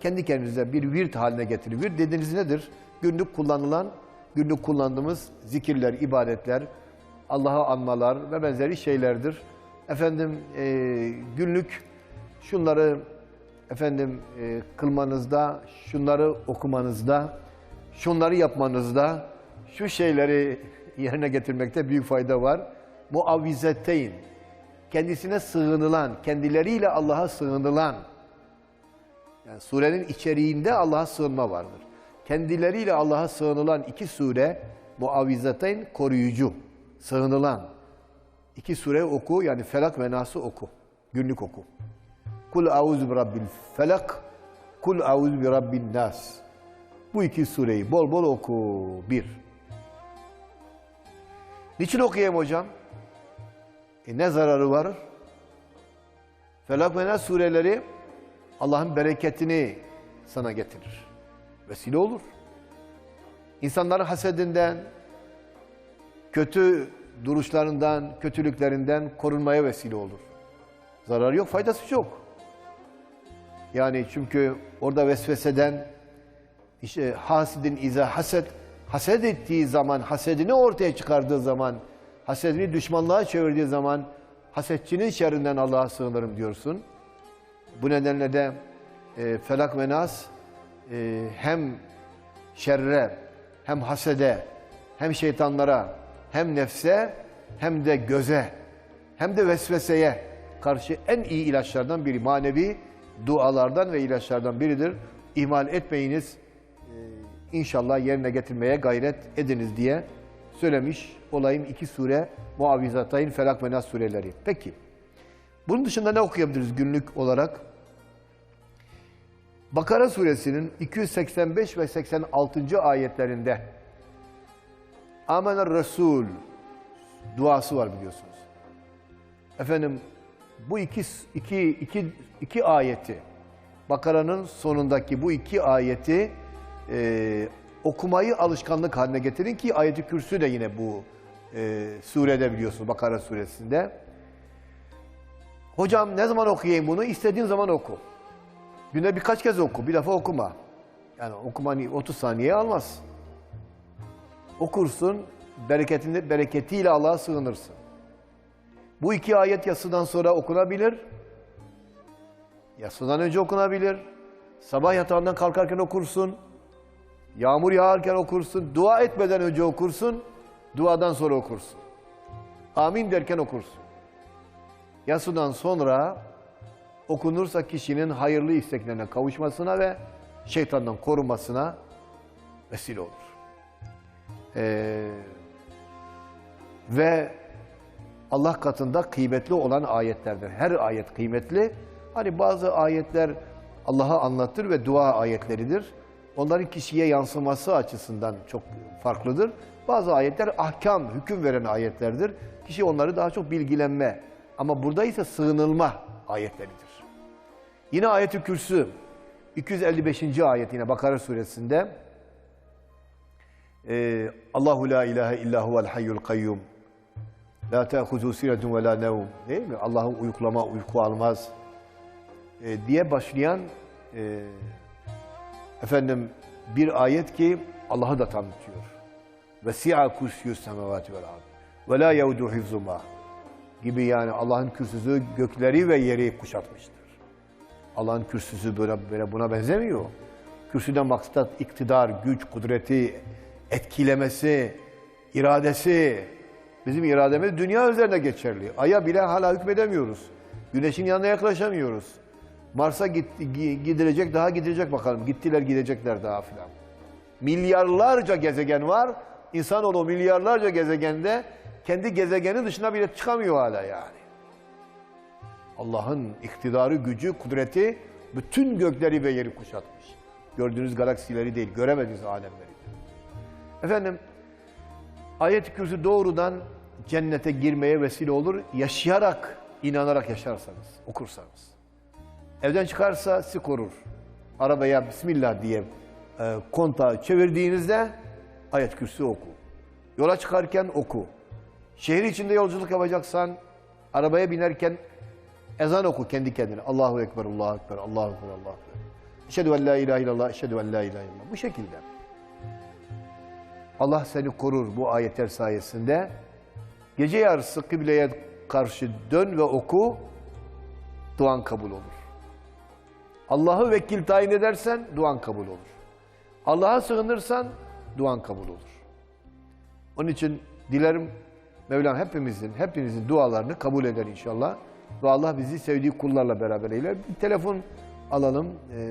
kendi kendinize bir virt haline getirin. Virt dediğiniz nedir? Günlük kullanılan, günlük kullandığımız zikirler, ibadetler, Allah'a anmalar ve benzeri şeylerdir. Efendim e, günlük şunları efendim e, kılmanızda, şunları okumanızda, şunları yapmanızda, şu şeyleri yerine getirmekte büyük fayda var. Muavvizeteyn, kendisine sığınılan, kendileriyle Allah'a sığınılan, yani surenin içeriğinde Allah'a sığınma vardır. Kendileriyle Allah'a sığınılan iki sure, muavvizeteyn koruyucu, sığınılan. İki sure oku, yani Felak ve Nas'ı oku, günlük oku. Kul auzu bi rabbil felak, kul auzu bi rabbin nas. Bu iki sureyi bol bol oku. Bir. Niçin okuyayım hocam? E ne zararı var? Felak ve Nas sureleri Allah'ın bereketini sana getirir. Vesile olur. İnsanların hasedinden, kötü duruşlarından, kötülüklerinden korunmaya vesile olur. Zararı yok, faydası çok. Yani çünkü orada vesveseden, işte hasidin iza haset, haset ettiği zaman, hasedini ortaya çıkardığı zaman, hasedini düşmanlığa çevirdiği zaman, hasetçinin şerrinden Allah'a sığınırım diyorsun. Bu nedenle de e, Felak ve Nas e, hem şerre, hem hasede, hem şeytanlara, hem nefse, hem de göze, hem de vesveseye karşı en iyi ilaçlardan biri. Manevi dualardan ve ilaçlardan biridir. İhmal etmeyiniz. E, inşallah yerine getirmeye gayret ediniz diye söylemiş olayım iki sure Muavvizatayn, Felak ve Nas sureleri. Peki. Bunun dışında ne okuyabiliriz günlük olarak? Bakara suresinin 285 ve 86. ayetlerinde Amener Resul duası var biliyorsunuz. Efendim bu iki, iki, iki, iki ayeti Bakara'nın sonundaki bu iki ayeti e, okumayı alışkanlık haline getirin ki ayeti kürsü de yine bu e, surede biliyorsunuz Bakara suresinde. Hocam ne zaman okuyayım bunu? İstediğin zaman oku. Günde birkaç kez oku, bir defa okuma. Yani okuman 30 saniye almaz. Okursun, bereketini, bereketiyle Allah'a sığınırsın. Bu iki ayet yasıdan sonra okunabilir. Yasıdan önce okunabilir. Sabah yatağından kalkarken okursun. Yağmur yağarken okursun. Dua etmeden önce okursun. Duadan sonra okursun. Amin derken okursun. Yasıdan sonra okunursa kişinin hayırlı isteklerine kavuşmasına ve şeytandan korunmasına vesile olur. Ee, ve Allah katında kıymetli olan ayetlerdir. Her ayet kıymetli. Hani bazı ayetler Allah'a anlatır ve dua ayetleridir. Onların kişiye yansıması açısından çok farklıdır. Bazı ayetler ahkam, hüküm veren ayetlerdir. Kişi onları daha çok bilgilenme ama burada ise sığınılma ayetleridir. Yine ayet-i kürsü 255. ayet yine Bakara suresinde e, Allahu la ilahe illa huvel hayyul kayyum la te'huzu siretun ve la nevm değil mi? Allah'ın uyuklama, uyku almaz e, diye başlayan e, efendim bir ayet ki Allah'ı da tanıtıyor. Ve si'a kursiyus semavati vel ard ve la yevdu hifzuma gibi yani Allah'ın kürsüsü gökleri ve yeri kuşatmıştır. Allah'ın kürsüsü böyle, böyle buna benzemiyor. Kürsüden maksat iktidar, güç, kudreti, etkilemesi, iradesi. Bizim irademiz dünya üzerinde geçerli. Ay'a bile hala hükmedemiyoruz. Güneşin yanına yaklaşamıyoruz. Mars'a gidilecek, daha gidilecek bakalım. Gittiler, gidecekler daha filan. Milyarlarca gezegen var. İnsanoğlu milyarlarca gezegende kendi gezegeni dışına bile çıkamıyor hala yani. Allah'ın iktidarı, gücü, kudreti bütün gökleri ve yeri kuşatmış. Gördüğünüz galaksileri değil, göremediğiniz alemleri. Efendim, ayet-i kürsü doğrudan cennete girmeye vesile olur. Yaşayarak, inanarak yaşarsanız, okursanız. Evden çıkarsa sizi korur. Arabaya Bismillah diye e, kontağı çevirdiğinizde ayet kürsü oku. Yola çıkarken oku. Şehir içinde yolculuk yapacaksan arabaya binerken ezan oku kendi kendine. Allahu Ekber, Allahu Ekber, Allahu Ekber, Allahu Ekber. Eşhedü en la ilahe illallah, eşhedü en la ilahe illallah. Bu şekilde. Allah seni korur bu ayetler sayesinde. Gece yarısı kıbleye karşı dön ve oku, duan kabul olur. Allah'ı vekil tayin edersen duan kabul olur. Allah'a sığınırsan duan kabul olur. Onun için dilerim Mevlam hepimizin, hepinizin dualarını kabul eder inşallah. Ve Allah bizi sevdiği kullarla beraber eyler. Bir telefon alalım. Ee,